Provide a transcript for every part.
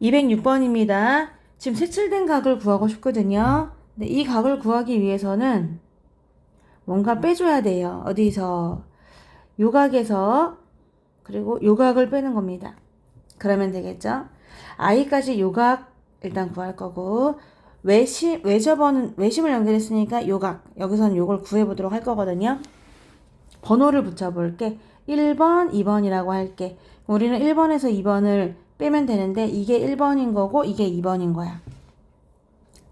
206번입니다. 지금 색칠된 각을 구하고 싶거든요. 근데 이 각을 구하기 위해서는 뭔가 빼줘야 돼요. 어디서? 요각에서 그리고 요각을 빼는 겁니다. 그러면 되겠죠? i까지 요각 일단 구할 거고 외심 외접어는 외심을 연결했으니까 요각 여기서는 요걸 구해 보도록 할 거거든요. 번호를 붙여 볼게. 1번, 2번이라고 할게. 우리는 1번에서 2번을 빼면 되는데 이게 1번인 거고 이게 2번인 거야.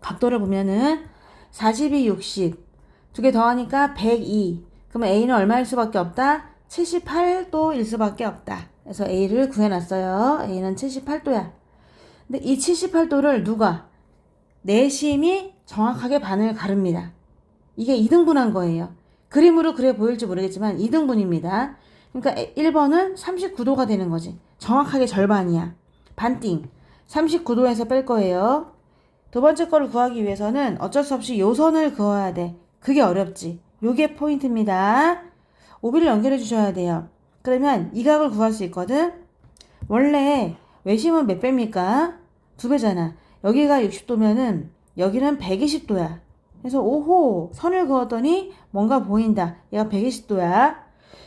각도를 보면은 42, 60. 두 개 더하니까 102. 그러면 A는 얼마일 수밖에 없다? 78도일 수밖에 없다. 그래서 A를 구해놨어요. A는 78도야. 근데 이 78도를 누가? 내심이 정확하게 반을 가릅니다. 이게 2등분한 거예요. 그림으로 그래 보일지 모르겠지만 2등분입니다. 그러니까 1번은 39도가 되는 거지. 정확하게 절반이야. 반띵. 39도에서 뺄 거예요. 두 번째 거를 구하기 위해서는 어쩔 수 없이 요선을 그어야 돼. 그게 어렵지. 요게 포인트입니다. 오비를 연결해 주셔야 돼요. 그러면 이 각을 구할 수 있거든. 원래 외심은 몇 배입니까? 두 배잖아. 여기가 60도면은 여기는 120도야. 그래서 오호 선을 그었더니 뭔가 보인다. 얘가 120도야.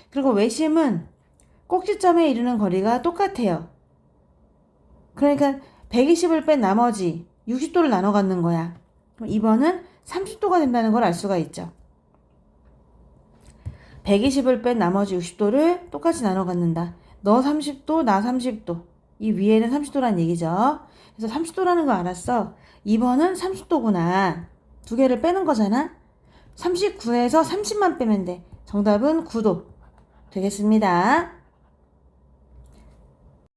그리고 외심은 꼭지점에 이르는 거리가 똑같아요. 그러니까 120을 뺀 나머지 60도를 나눠 갖는 거야. 그럼 2번은 30도가 된다는 걸 알 수가 있죠. 120을 뺀 나머지 60도를 똑같이 나눠 갖는다. 너 30도, 나 30도. 이 위에는 30도란 얘기죠. 그래서 30도라는 거 알았어. 2번은 30도구나. 두 개를 빼는 거잖아. 39에서 30만 빼면 돼. 정답은 9도. 되겠습니다.